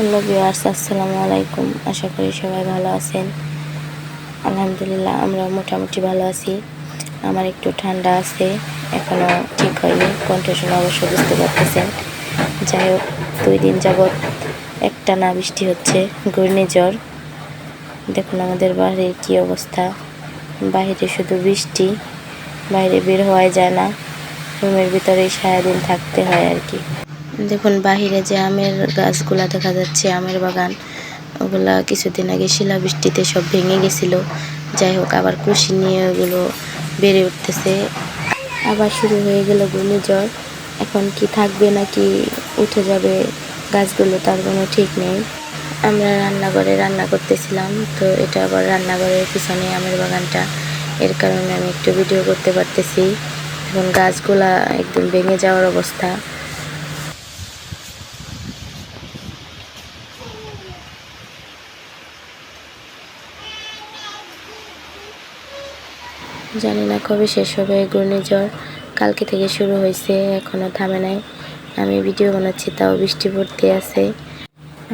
Hello viewers আসসালামু আলাইকুম। আশা করি সবাই ভালো আছেন। আলহামদুলিল্লাহ আমরা মোটামুটি ভালো আছি। আমার একটু ঠান্ডা আছে এখনও ঠিক হয়নি কণ্ঠ শুনে অবশ্য বুঝতে পারতেছেন। যাই হোক, দুই দিন যাবৎ একটা না বৃষ্টি হচ্ছে, ঘূর্ণিঝড়। দেখুন আমাদের বাড়ির কি অবস্থা। বাইরে শুধু বৃষ্টি, বাইরে বের হওয়া যায় না। রুমের ভিতরেই সারাদিন থাকতে হয় আর কি। দেখুন, বাহিরে যে আমের গাছগুলা দেখা যাচ্ছে, আমের বাগান, ওগুলা কিছুদিন আগে শিলাবৃষ্টিতে সব ভেঙে গেছিল। যাই হোক, আবার কুশি নিয়ে ওগুলো বেড়ে উঠতেছে। আবার শুরু হয়ে গেল ঘূর্ণিঝড়। এখন কি থাকবে নাকি উঠে যাবে গাছগুলো তার কোনো ঠিক নেই। আমরা রান্নাঘরে রান্না করতেছিলাম, তো এটা আবার রান্নাঘরের পিছনে আমের বাগানটা। এর কারণে আমি একটু ভিডিও করতে পারতেছি। এখন গাছগুলা একদম ভেঙে যাওয়ার অবস্থা। জানি না কবে শেষ হবে, ঘূর্ণিঝড় কালকে থেকে শুরু হয়েছে এখনও থামে নাই। আমি ভিডিও বানাচ্ছি, তাও বৃষ্টি পড়তে আছে।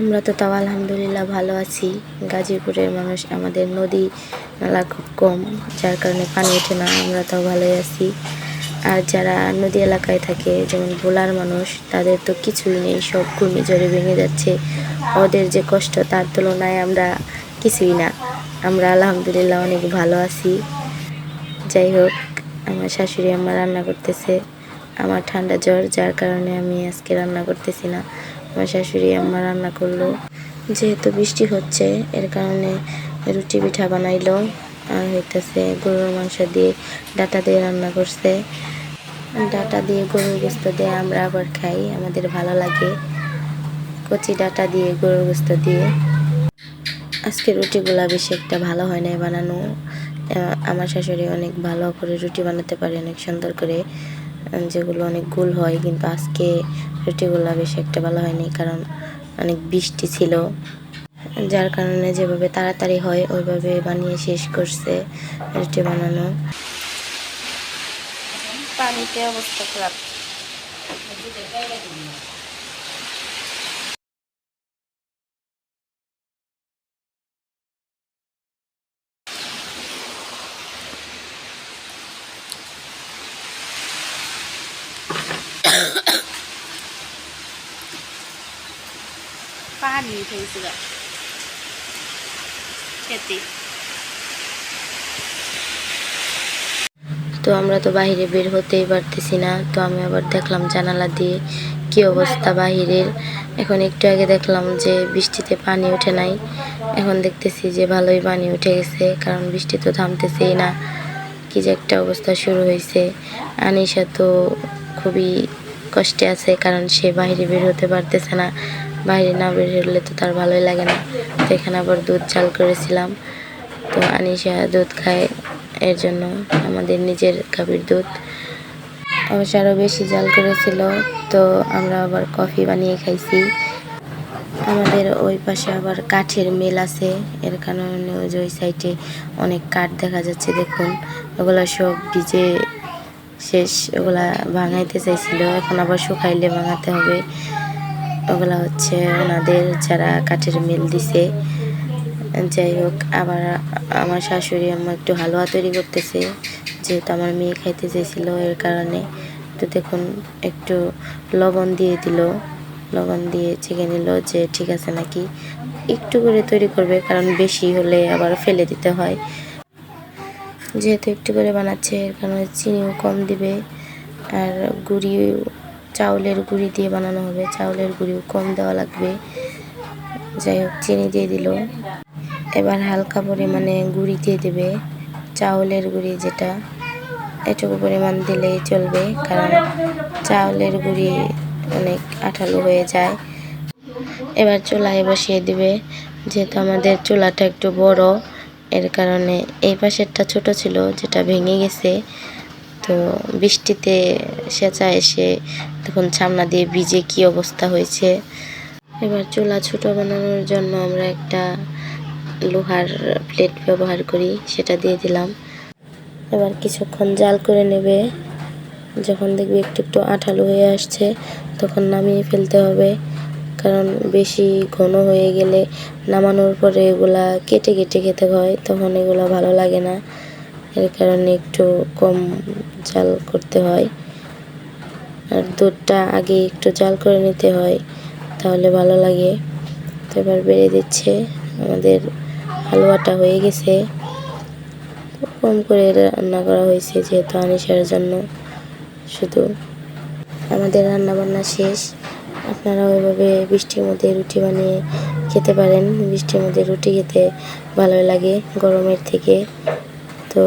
আমরা তো তাও আলহামদুলিল্লাহ ভালো আছি। গাজীপুরের মানুষ, আমাদের নদী নালা খুব কম, যার কারণে পানি ওঠে না, আমরা তাও ভালোই আছি। আর যারা নদী এলাকায় থাকে, যেমন ভোলার মানুষ, তাদের তো কিছুই নেই, সব ঘূর্ণিঝড়ে ভেঙে যাচ্ছে। ওদের যে কষ্ট, তার তুলনায় আমরা কিছুই না। আমরা আলহামদুলিল্লাহ অনেক ভালো আছি। যাই হোক, আমার শাশুড়ি আমার রান্না করতেছে। আমার ঠান্ডা জ্বর, যার কারণে আমি আজকে রান্না করতেছি না। আমার শাশুড়ি আমার রান্না করল। যেহেতু বৃষ্টি হচ্ছে, এর কারণে রুটি পিঠা বানাইলো। আর হইতেছে গরুর মাংস দিয়ে ডাটা দিয়ে রান্না করছে। ডাটা দিয়ে গরুর গোস্ত দিয়ে আমরা আবার খাই, আমাদের ভালো লাগে। কচি ডাটা দিয়ে গরুর গোস্ত দিয়ে। আজকে রুটিগুলা বেশি একটা ভালো হয় নাই বানানো। আমার শাশুড়ি অনেক ভালো করে রুটি বানাতে পারে, অনেক সুন্দর করে যেগুলো অনেক গোল হয়, কিন্তু আজকে রুটিগুলো বেশি একটা ভালো হয়নি কারণ অনেক বৃষ্টি ছিল। যার কারণে যেভাবে তাড়াতাড়ি হয়, ওইভাবে বানিয়ে শেষ করছে রুটি বানানো। পানিতে অবস্থা খারাপ। পানি উঠে গেছিল খেতে তো আমরা তো বাহিরে বের হতেই পারতেছি না, তো আমি আবার দেখলাম জানালা দিয়ে কি অবস্থা বাহিরের। এখন একটু আগে দেখলাম যে বৃষ্টিতে পানি ওঠে নাই, এখন দেখতেছি যে ভালোই পানি উঠে গেছে, কারণ বৃষ্টি তো থামতেছেই না। কি যে একটা অবস্থা শুরু হয়েছে। আনিশা তো খুবই কষ্টে আছে, কারণ সে বাহিরে বের হতে পারতেছে না। বাইরে না বের হলে তো তার ভালোই লাগে না। তো এখানে আবার দুধ চাল করেছিলাম। তো আনিশা দুধ খায়। এর জন্য আমাদের নিজের গাভীর দুধ। অবশ্য আরও বেশি জাল করেছিল। তো আমরা আবার কফি বানিয়ে খাইছি। আমাদের ওই পাশে আবার কাঠের মিল আছে। এর কারণে ওই সাইডে অনেক কাঠ দেখা যাচ্ছে, দেখুন। ওগুলো সব ভিজে শেষ। ওগুলা ভাঙাইতে চাইছিল। এখন আবার শুকাইলে ভাঙাতে হবে। ওগুলা হচ্ছে ওনাদের যারা কাঠের মিল দিছে। যাই হোক আবার আমার শাশুড়ি আম্মা একটু হালুয়া তৈরি করতেছে। যেহেতু আমার মেয়ে খাইতে চেয়েছিল এর কারণে তো দেখুন, একটু লবণ দিয়ে দিল। লবণ দিয়ে চেখে নিল যে ঠিক আছে নাকি? একটু করে তৈরি করবে, কারণ বেশি হলে আবার ফেলে দিতে হয়। যেহেতু একটু করে বানাচ্ছে, এর কারণে চিনিও কম দিবে। আর গুড়ি চাউলের গুঁড়ি দিয়ে বানানো হবে। চাউলের গুঁড়িও কম দেওয়া লাগবে। যাই হোক, চিনি দিয়ে দিল। এবার হালকা পরিমাণে গুঁড়ি দিয়ে দেবে। চাউলের গুঁড়ি যেটা, এটুকু পরিমাণ দিলেই চলবে, কারণ চাউলের গুঁড়ি অনেক আঠালো হয়ে যায়। এবার চুলায় বসিয়ে দিবে। যেহেতু আমাদের চুলাটা একটু বড়, এর কারণে এই পাশেরটা ছোট ছিল, যেটা ভেঙে গেছে। তো বৃষ্টিতে সেচা এসে তখন ছামনা দিয়ে ভিজে কি অবস্থা হয়েছে? এবার চুলা ছোট বানানোর জন্য আমরা একটা লোহার প্লেট ব্যবহার করি, সেটা দিয়ে দিলাম। এবার কিছুক্ষণ জাল করে নেবে। যখন দেখবে একটু একটু আঠালো হয়ে আসছে, তখন নামিয়ে ফেলতে হবে। কারণ বেশি ঘন হয়ে গেলে নামানোর পরে এগুলা কেটে কেটে খেতে হয়, তখন এগুলা ভালো লাগে না। এর কারণে একটু কম জাল করতে হয়। আর দুধটা আগে একটু জাল করে নিতে হয়, তাহলে ভালো লাগে। তো এবার বেড়ে দিচ্ছে, আমাদের হালুয়াটা হয়ে গেছে। কম করে রান্না করা হয়েছে যেহেতু আনিসার জন্য শুধু। আমাদের রান্না বান্না শেষ। আপনারা ওইভাবে বৃষ্টির মধ্যে রুটি বানিয়ে খেতে পারেন। বৃষ্টির মধ্যে রুটি খেতে ভালোই লাগে গরমের থেকে। তো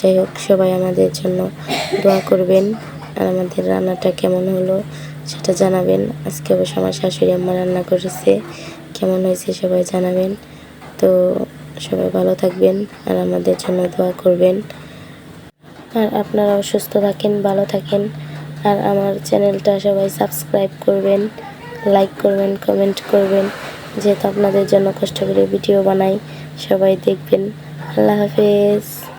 যাই হোক, সবাই আমাদের জন্য দোয়া করবেন আর আমাদের রান্নাটা কেমন হলো সেটা জানাবেন। আজকে অবশ্য আমার শাশুড়ি আম্মা রান্না করেছে, কেমন হয়েছে সবাই জানাবেন। তো সবাই ভালো থাকবেন আর আমাদের জন্য দোয়া করবেন। আর আপনারাও সুস্থ থাকেন, ভালো থাকেন, আর আমার চ্যানেলটা সবাই সাবস্ক্রাইব করবেন, লাইক করবেন, কমেন্ট করবেন, যেহেতু আপনাদের জন্য কষ্ট করে ভিডিও বানাই, সবাই দেখবেন। আল্লাহ হাফেজ।